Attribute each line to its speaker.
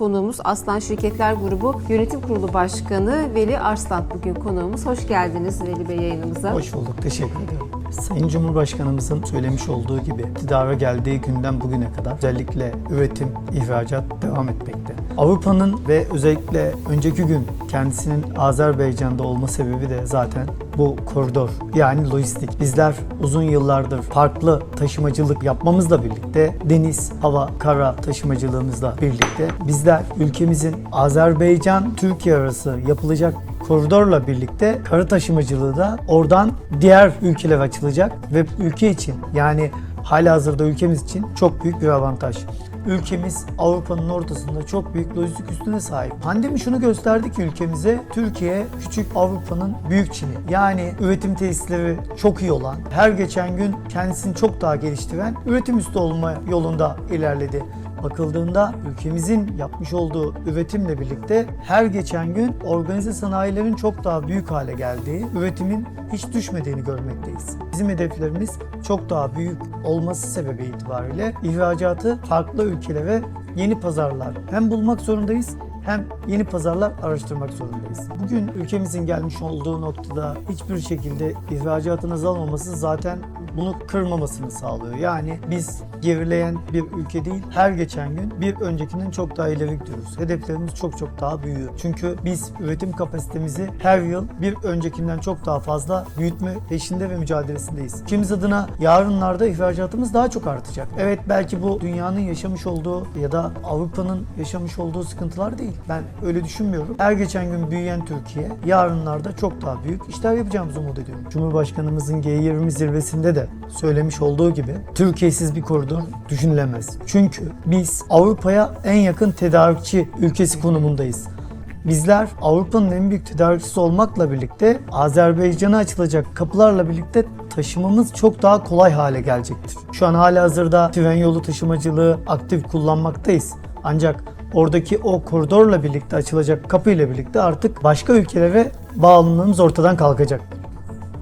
Speaker 1: konuğumuz Aslan Şirketler Grubu Yönetim Kurulu Başkanı Veli Arslan bugün konuğumuz. Hoş geldiniz Veli Bey yayınımıza.
Speaker 2: Hoş bulduk, teşekkür ederim. Sayın Cumhurbaşkanımızın söylemiş olduğu gibi iktidara geldiği günden bugüne kadar özellikle üretim, ihracat devam etmekte. Avrupa'nın ve özellikle önceki gün kendisinin Azerbaycan'da olma sebebi de zaten bu koridor yani lojistik. Bizler uzun yıllardır farklı taşımacılık yapmamızla birlikte deniz, hava, kara taşımacılığımızla birlikte bizler ülkemizin Azerbaycan-Türkiye arası yapılacak koridorla birlikte kara taşımacılığı da oradan diğer ülkelere açılacak ve ülke için yani halihazırda ülkemiz için çok büyük bir avantaj. Ülkemiz Avrupa'nın ortasında çok büyük lojistik üstüne sahip. Pandemi şunu gösterdi ki ülkemize Türkiye küçük Avrupa'nın büyük Çin'i. Yani üretim tesisleri çok iyi olan, her geçen gün kendisini çok daha geliştiren, üretim üstü olma yolunda ilerledi bakıldığında ülkemizin yapmış olduğu üretimle birlikte her geçen gün organize sanayilerin çok daha büyük hale geldiği, üretimin hiç düşmediğini görmekteyiz. Bizim hedeflerimiz çok daha büyük olması sebebi itibariyle ihracatı farklı ülkelere yeni pazarlar hem bulmak zorundayız hem yeni pazarlar araştırmak zorundayız. Bugün ülkemizin gelmiş olduğu noktada hiçbir şekilde ihracatın azalmaması zaten bunu kırmamasını sağlıyor. Yani biz gerileyen bir ülke değil, her geçen gün bir öncekinden çok daha ileri gidiyoruz. Hedeflerimiz çok çok daha büyüyor. Çünkü biz üretim kapasitemizi her yıl bir öncekinden çok daha fazla büyütme peşinde ve mücadelesindeyiz. Ülkemiz adına yarınlarda ihracatımız daha çok artacak. Evet belki bu dünyanın yaşamış olduğu ya da Avrupa'nın yaşamış olduğu sıkıntılar değil. Ben öyle düşünmüyorum. Her geçen gün büyüyen Türkiye yarınlarda çok daha büyük işler yapacağımızı umut ediyorum. Cumhurbaşkanımızın G20 zirvesinde de söylemiş olduğu gibi Türkiye'siz bir koridor düşünülemez. Çünkü biz Avrupa'ya en yakın tedarikçi ülkesi konumundayız. Bizler Avrupa'nın en büyük tedarikçisi olmakla birlikte Azerbaycan'a açılacak kapılarla birlikte taşımamız çok daha kolay hale gelecektir. Şu an hala hazırda tren yolu taşımacılığı aktif kullanmaktayız. Ancak oradaki o koridorla birlikte açılacak kapıyla birlikte artık başka ülkelere bağımlılığımız ortadan kalkacak.